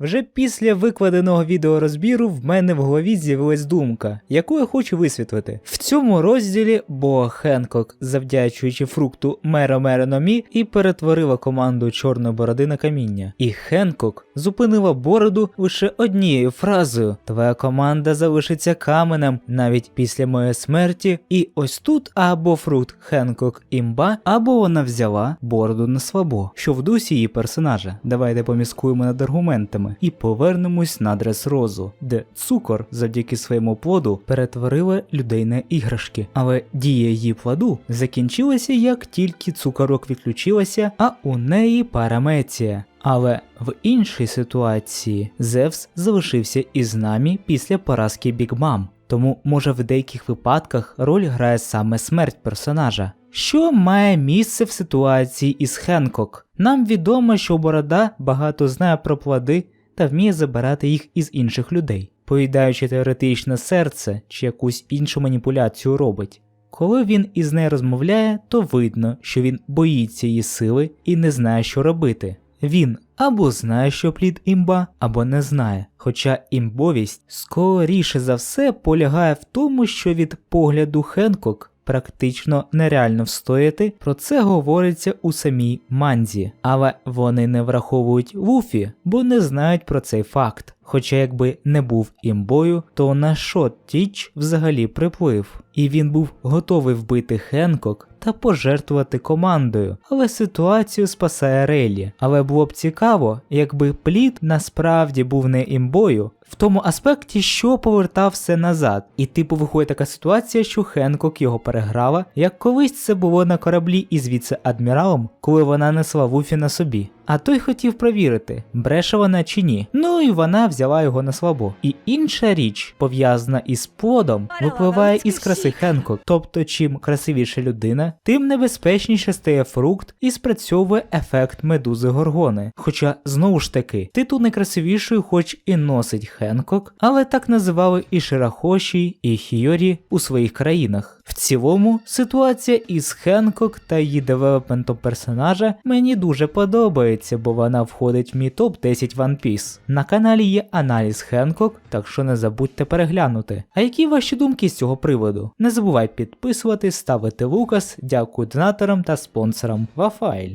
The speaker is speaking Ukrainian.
Вже після викладеного відеорозбіру в мене в голові з'явилась думка, яку я хочу висвітлити. В цьому розділі Боа Хенкок, завдячуючи фрукту Меро Мереномі, і перетворила команду Чорної бороди на каміння. І Хенкок зупинила бороду лише однією фразою: Твоя команда залишиться каменем навіть після моєї смерті. І ось тут або фрукт Хенкок імба, або вона взяла бороду на слабо, що в дусі її персонажа. Давайте поміскуємо над аргументами і повернемось на дрес-розу, де цукор завдяки своєму плоду перетворила людей на іграшки. Але дія її плоду закінчилася як тільки цукорок відключилася, а у неї парамеція. Але в іншій ситуації Зевс залишився із нами після поразки Бігмам. Тому, може, в деяких випадках роль грає саме смерть персонажа. Що має місце в ситуації із Хенкок? Нам відомо, що Борода багато знає про плоди та вміє забирати їх із інших людей, поїдаючи теоретичне серце чи якусь іншу маніпуляцію робить. Коли він із нею розмовляє, то видно, що він боїться її сили і не знає, що робити. Він або знає, що плід імба, або не знає. Хоча імбовість скоріше за все полягає в тому, що від погляду Хенкок практично нереально встояти, про це говориться у самій манзі, але вони не враховують Луфі, бо не знають про цей факт. Хоча якби не був імбою, то на що Тіч взагалі приплив, і він був готовий вбити Хенкок та пожертвувати командою, але ситуацію спасає Релі. Але було б цікаво, якби плід насправді був не імбою, в тому аспекті, що повертав все назад. І типу виходить така ситуація, що Хенкок його переграла, як колись це було на кораблі із віце-адміралом, коли вона несла Вуфі на собі. А той хотів провірити, бреше вона чи ні. Ну і вона взяла його на слабо. І інша річ, пов'язана із плодом, випливає із краси Хенкок. Тобто, чим красивіша людина, тим небезпечніше стає фрукт і спрацьовує ефект медузи горгони. Хоча, знову ж таки, титул найкрасивішої, хоч і носить Хенкок, але так називали і Ширахоші, і Хіорі у своїх країнах. В цілому, ситуація із Хенкок та її девелопментом персонажа мені дуже подобається, бо вона входить в мій топ 10 One Piece. На каналі є аналіз Хенкок, так що не забудьте переглянути. А які ваші думки з цього приводу? Не забувай підписуватись, ставити лукас, дякую донаторам та спонсорам Вафайль.